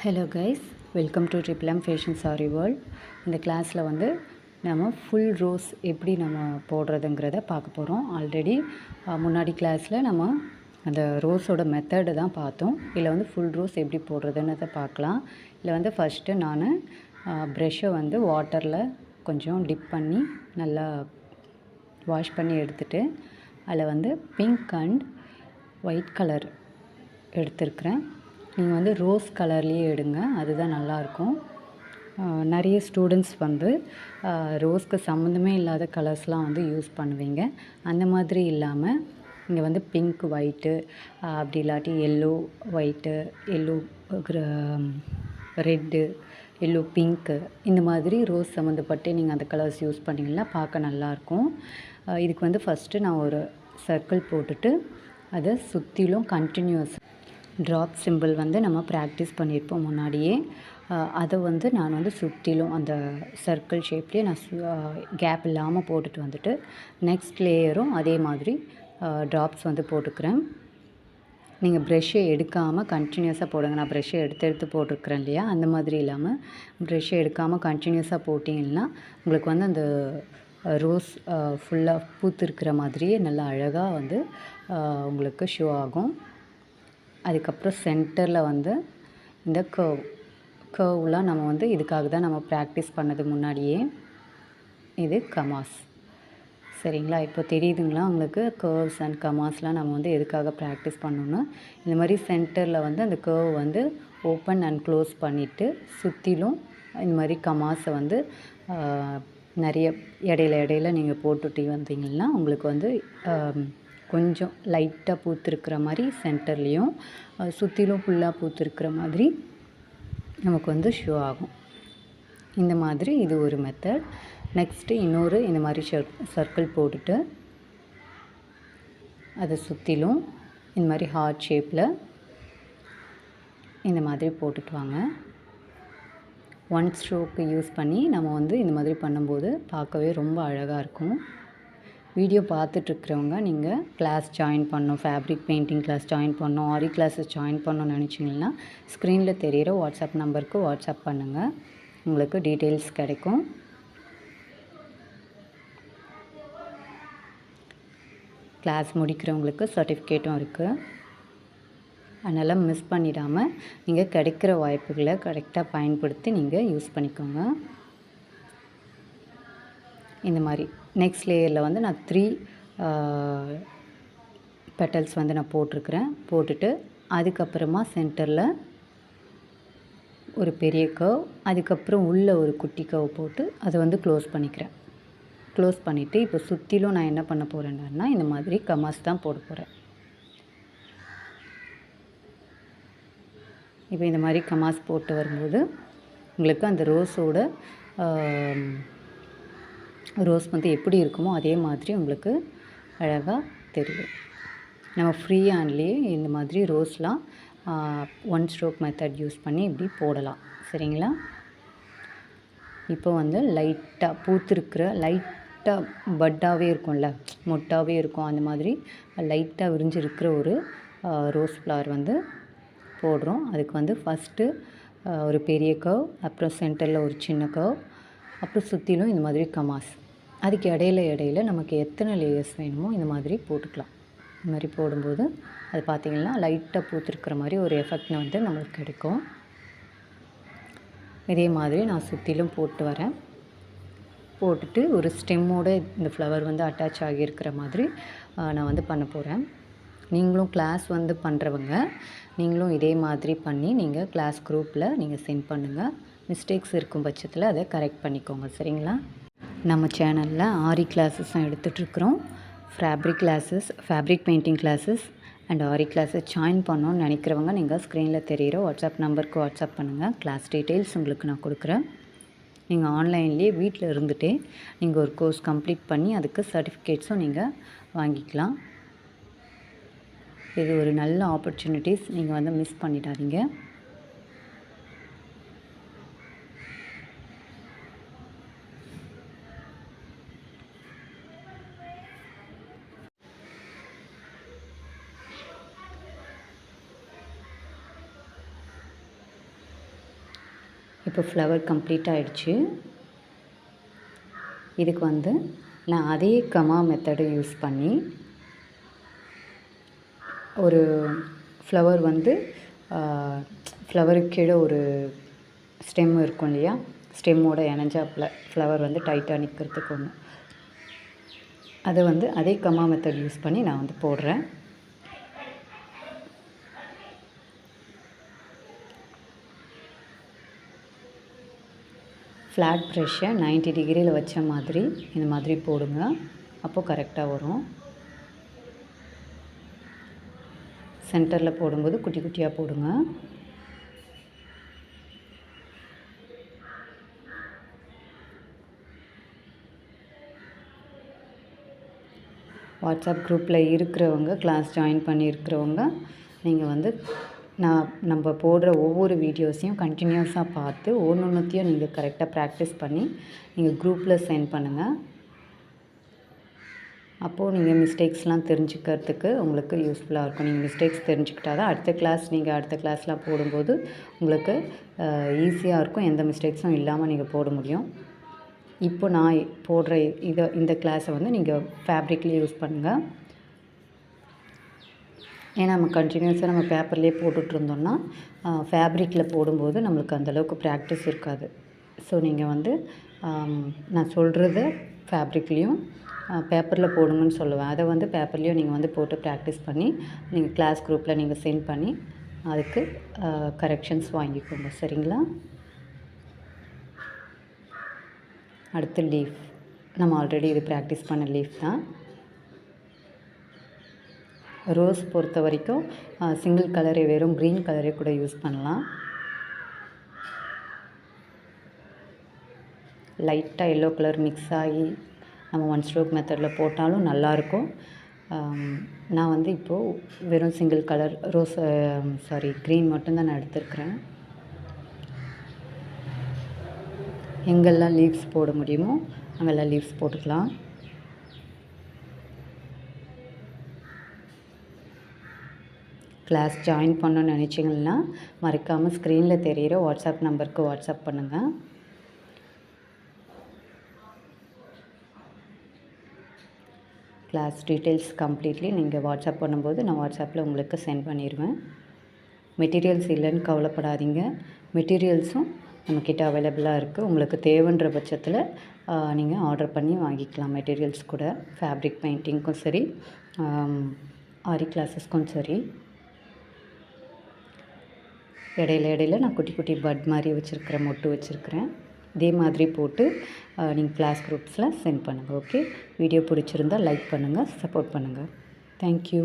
Hello guys welcome to triple M fashion sari world இந்த கிளாஸில் வந்து நம்ம ஃபுல் ரோஸ் எப்படி நம்ம போடுறதுங்கிறத பார்க்க போகிறோம் ஆல்ரெடி முன்னாடி கிளாஸில் நம்ம அந்த ரோஸோட மெத்தடு தான் பார்த்தோம். இதில் வந்து ஃபுல் ரோஸ் எப்படி போடுறதுன்னு பார்க்கலாம். இதில் வந்து ஃபஸ்ட்டு நான் ப்ரெஷ்ஷை வந்து வாட்டரில் கொஞ்சம் டிப் பண்ணி நல்லா வாஷ் பண்ணி எடுத்துகிட்டு அதில் வந்து பிங்க் அண்ட் ஒயிட் கலர் எடுத்திருக்கிறேன். நீங்கள் வந்து ரோஸ் கலர்லேயே எடுங்க அதுதான் நல்லாயிருக்கும் நிறைய ஸ்டூடெண்ட்ஸ் வந்து ரோஸ்க்கு சம்மந்தமே இல்லாத கலர்ஸ்லாம் வந்து யூஸ் பண்ணுவீங்க. அந்த மாதிரி இல்லாமல் இங்கே வந்து பிங்க் ஒயிட்டு அப்படி இல்லாட்டி yellow white yellow red yellow pink இந்த மாதிரி ரோஸ் சம்மந்தப்பட்டு நீங்கள் அந்த கலர்ஸ் யூஸ் பண்ணிங்கன்னா பார்க்க நல்லாயிருக்கும் இதுக்கு வந்து ஃபஸ்ட்டு நான் ஒரு சர்க்கிள் போட்டுட்டு அதை சுற்றிலும் கண்டினியூஸ் ட்ராப் சிம்பிள் வந்து நம்ம ப்ராக்டிஸ் பண்ணியிருப்போம் முன்னாடியே. அதை வந்து நான் வந்து சுற்றிலும் அந்த சர்க்கிள் ஷேப்லேயே நான் கேப் இல்லாமல் போட்டுட்டு வந்துட்டு நெக்ஸ்ட் லேயரும் அதே மாதிரி ட்ராப்ஸ் வந்து போட்டுக்கிறேன். நீங்கள் ப்ரெஷ்ஷை எடுக்காமல் கண்டினியூஸாக போடுங்க. நான் ப்ரெஷ்ஷை எடுத்து எடுத்து போட்டிருக்கிறேன் இல்லையா? அந்த மாதிரி இல்லாமல் ப்ரெஷ்ஷை எடுக்காமல் கண்டினியூஸாக போட்டிங்கன்னா உங்களுக்கு வந்து அந்த ரோஸ் ஃபுல்லாக பூத்துருக்கிற மாதிரியே நல்லா அழகாக வந்து உங்களுக்கு ஷோ ஆகும். அதுக்கப்புறம் சென்டரில் வந்து இந்த கர்வ் கர்வ்லாம் நம்ம வந்து இதுக்காக தான் நம்ம ப்ராக்டிஸ் பண்ணது முன்னாடியே. இது கமாஸ் சரிங்களா? இப்போ தெரியுதுங்களா உங்களுக்கு? கர்வ்ஸ் அண்ட் கமாஸ்லாம் நம்ம வந்து எதுக்காக ப்ராக்டிஸ் பண்ணோன்னா இந்த மாதிரி சென்டரில் வந்து அந்த கர்வ் வந்து ஓப்பன் அண்ட் க்ளோஸ் பண்ணிவிட்டு சுற்றிலும் இந்த மாதிரி கமாஸை வந்து நிறைய இடையில இடையில நீங்கள் போட்டுட்டு வந்தீங்கன்னா உங்களுக்கு வந்து கொஞ்சம் லைட்டாக பூத்துருக்கிற மாதிரி சென்டர்லேயும் சுற்றிலும் ஃபுல்லாக பூத்துருக்கிற மாதிரி நமக்கு வந்து ஷோ ஆகும். இந்த மாதிரி இது ஒரு மெத்தட் நெக்ஸ்ட்டு இன்னொரு இந்த மாதிரி ஷர் சர்க்கிள் போட்டுட்டு அதை சுற்றிலும் இந்த மாதிரி ஹார்ட் ஷேப்பில் இந்த மாதிரி போட்டுட்டு வாங்க. ஒன் ஸ்ட்ரோக்கு யூஸ் பண்ணி நம்ம வந்து இந்த மாதிரி பண்ணும்போது பார்க்கவே ரொம்ப அழகாக இருக்கும். வீடியோ பார்த்துட்ருக்குறவங்க நீங்கள் கிளாஸ் ஜாயின் பண்ணணும் ஃபேப்ரிக் பெயிண்டிங் கிளாஸ் ஜாயின் பண்ணணும் ஆரி கிளாஸஸ் ஜாயின் பண்ணணும்னு நினச்சிங்கன்னா ஸ்க்ரீனில் தெரிகிற வாட்ஸ்அப் நம்பருக்கு வாட்ஸ்அப் பண்ணுங்கள் உங்களுக்கு டீட்டெயில்ஸ் கிடைக்கும். கிளாஸ் முடிக்கிறவங்களுக்கு சர்டிஃபிகேட்டும் இருக்குது அதனால் மிஸ் பண்ணிடாமல் நீங்கள் கிடைக்கிற வாய்ப்புகளை கரெக்டாக பயன்படுத்தி நீங்கள் யூஸ் பண்ணிக்கோங்க. இந்த மாதிரி. நெக்ஸ்ட் லேயரில் வந்து நான் த்ரீ பெட்டல்ஸ் வந்து நான் போட்டிருக்கிறேன். போட்டுட்டு அதுக்கப்புறமா சென்டரில் ஒரு பெரிய கவ் அதுக்கப்புறம் உள்ளே ஒரு குட்டி கவ் போட்டு அதை வந்து க்ளோஸ் பண்ணிக்கிறேன். க்ளோஸ் பண்ணிவிட்டு இப்போ சுற்றிலும் நான் என்ன பண்ண போகிறேன்னா இந்த மாதிரி கமாஸ் தான் போட போகிறேன் இப்போ இந்த மாதிரி கமாஸ் போட்டு வரும்போது உங்களுக்கு அந்த ரோஸோட ரோஸ் வந்து எப்படி இருக்குமோ அதே மாதிரி உங்களுக்கு அழகாக தெரியும். நம்ம ஃப்ரீ ஹேண்ட்லேயே இந்த மாதிரி ரோஸ்லாம் ஒன் ஸ்ட்ரோக் மெத்தட் யூஸ் பண்ணி இப்படி போடலாம். சரிங்களா? இப்போ வந்து லைட்டாக பூத்துருக்கிற லைட்டாக பட்டாகவே இருக்கும்ல மொட்டாகவே இருக்கும். அந்த மாதிரி லைட்டாக விரிஞ்சிருக்கிற ஒரு ரோஸ் ஃப்ளவர் வந்து போடுறோம். அதுக்கு வந்து ஃபஸ்ட்டு ஒரு பெரிய கவ் அப்புறம் சென்டரில் ஒரு சின்ன கவ் அப்புறம் சுற்றிலும் இந்த மாதிரி கமாஸ். அதுக்கு இடையில இடையில நமக்கு எத்தனை லேயர்ஸ் வேணுமோ இந்த மாதிரி போட்டுக்கலாம். இந்த மாதிரி போடும்போது அது பார்த்திங்கன்னா லைட்டாக பூத்துருக்கிற மாதிரி ஒரு எஃபெக்ட் வந்து நம்மளுக்கு கிடைக்கும். இதே மாதிரி நான் சுற்றிலும் போட்டு வரேன். போட்டுட்டு ஒரு ஸ்டெம்மோடு இந்த ஃப்ளவர் வந்து அட்டாச் ஆகியிருக்கிற மாதிரி நான் வந்து பண்ண போகிறேன் நீங்களும் கிளாஸ் வந்து பண்ணுறவங்க நீங்களும் இதே மாதிரி பண்ணி நீங்கள் கிளாஸ் குரூப்பில் நீங்கள் சென்ட் பண்ணுங்கள் மிஸ்டேக்ஸ் இருக்கும் பட்சத்தில் அதை கரெக்ட் பண்ணிக்கோங்க. சரிங்களா? நம்ம சேனலில் ஆரி கிளாஸஸும் எடுத்துகிட்ருக்குறோம் fabric classes fabric painting classes and aari classes join பண்ணோன்னு நினைக்கிறவங்க நீங்கள் ஸ்க்ரீனில் தெரிகிற வாட்ஸ்அப் நம்பருக்கு வாட்ஸ்அப் பண்ணுங்கள் கிளாஸ் டீட்டெயில்ஸ் உங்களுக்கு நான் கொடுக்குறேன். நீங்கள் ஆன்லைன்லேயே வீட்டில் இருந்துகிட்டே நீங்கள் ஒரு கோர்ஸ் கம்ப்ளீட் பண்ணி அதுக்கு சர்டிஃபிகேட்ஸும் நீங்கள் வாங்கிக்கலாம். இது ஒரு நல்ல ஆப்பர்ச்சுனிட்டிஸ் நீங்கள் வந்து மிஸ் பண்ணிடாதீங்க. இப்போ ஃப்ளவர் கம்ப்ளீட் ஆகிடுச்சு இதுக்கு வந்து நான் அதே கமா மெத்தடை யூஸ் பண்ணி ஒரு ஃப்ளவர் வந்து ஃப்ளவருக்கு கீழே ஒரு ஸ்டெம் இருக்கும் இல்லையா? ஸ்டெம்மோட இணைஞ்சாப்பில் ஃப்ளவர் வந்து டைட்டாக நிற்கிறதுக்கு ஒன்று அதை வந்து அதே கமா மெத்தட் யூஸ் பண்ணி நான் வந்து போடுறேன். ஃப்ளாட் ப்ரெஷ்ஷை நைன்ட்டி டிகிரியில் வச்ச மாதிரி இந்த மாதிரி போடுங்க. அப்போது கரெக்டாக வரும். சென்டரில் போடும்போது குட்டி குட்டியாக போடுங்க. வாட்ஸ்அப் குரூப்பில் இருக்கிறவங்க கிளாஸ் ஜாயின் பண்ணியிருக்கிறவங்க நீங்கள் வந்து நான் நம்ம போடுற ஒவ்வொரு வீடியோஸையும் கண்டினியூஸாக பார்த்து ஒன்று ஒன்றுத்தையும் நீங்கள் கரெக்டாக ப்ராக்டிஸ் பண்ணி நீங்கள் குரூப்பில் சென்ட் பண்ணுங்கள் அப்போது நீங்கள் மிஸ்டேக்ஸ்லாம் தெரிஞ்சுக்கிறதுக்கு உங்களுக்கு யூஸ்ஃபுல்லாக இருக்கும். நீங்கள் மிஸ்டேக்ஸ் தெரிஞ்சுக்கிட்டா தான் அடுத்த கிளாஸ் நீங்கள் அடுத்த கிளாஸ்லாம் போடும்போது உங்களுக்கு ஈஸியாக இருக்கும். எந்த மிஸ்டேக்ஸும் இல்லாமல் நீங்கள் போட முடியும். இப்போ நான் போடுற இதை இந்த கிளாஸை வந்து நீங்கள் ஃபேப்ரிக்லேயே யூஸ் பண்ணுங்கள் ஏன்னா நம்ம கண்டினியூஸாக நம்ம பேப்பர்லேயே போட்டுட்ருந்தோம்னா ஃபேப்ரிக்கில் போடும்போது நம்மளுக்கு அந்தளவுக்கு ப்ராக்டிஸ் இருக்காது. ஸோ நீங்கள் வந்து நான் சொல்கிறத ஃபேப்ரிக்லேயும் பேப்பரில் போடுங்கன்னு சொல்லுவேன். அதை வந்து பேப்பர்லேயும் நீங்கள் வந்து போட்டு ப்ராக்டிஸ் பண்ணி நீங்கள் கிளாஸ் குரூப்பில் நீங்கள் சென்ட் பண்ணி அதுக்கு கரெக்ஷன்ஸ் வாங்கிக்கோங்க. சரிங்களா? அடுத்து லீஃப் நம்ம ஆல்ரெடி இது ப்ராக்டிஸ் பண்ண லீஃப் தான். ரோஸ் பொறுத்த வரைக்கும் சிங்கிள் கலரே வெறும் க்ரீன் கலரே கூட யூஸ் பண்ணலாம். லைட்டாக எல்லோ கலர் மிக்ஸ் ஆகி நம்ம ஒன் ஸ்ட்ரோக் மெத்தடில் போட்டாலும் நல்லாயிருக்கும். நான் வந்து இப்போது வெறும் single colour rose sorry green மட்டும்தான் நான் எடுத்துருக்குறேன். எங்கெல்லாம் லீவ்ஸ் போட முடியுமோ அங்கெல்லாம் லீவ்ஸ் போட்டுக்கலாம். கிளாஸ் ஜாயின் பண்ணணும்னு நினச்சிங்கன்னா மறக்காமல் ஸ்க்ரீனில் தெரிகிற வாட்ஸ்அப் நம்பருக்கு வாட்ஸ்அப் பண்ணுங்கள் கிளாஸ் டீட்டெயில்ஸ் கம்ப்ளீட்லி நீங்கள் வாட்ஸ்அப் பண்ணும்போது நான் வாட்ஸ்அப்பில் உங்களுக்கு சென்ட் பண்ணிடுவேன் மெட்டீரியல்ஸ் இல்லைன்னு கவலைப்படாதீங்க. மெட்டீரியல்ஸும் நம்மக்கிட்ட அவைலபிளாக இருக்குது உங்களுக்கு தேவைன்ற பட்சத்தில் நீங்கள் ஆர்டர் பண்ணி வாங்கிக்கலாம். மெட்டீரியல்ஸ் கூட ஃபேப்ரிக் பெயிண்டிங்க்கும் சரி ஆரி கிளாஸஸ்க்கும் சரி. இடையில இடையில நான் குட்டி குட்டி பட் மாதிரி வச்சுருக்கிறேன் மொட்டு வச்சுருக்கிறேன். இதே மாதிரி போட்டு நீங்கள் கிளாஸ் குரூப்ஸில் சென்ட் பண்ணுங்கள் ஓகே? வீடியோ பிடிச்சிருந்தால் லைக் பண்ணுங்கள் சப்போர்ட் பண்ணுங்கள் தேங்க்யூ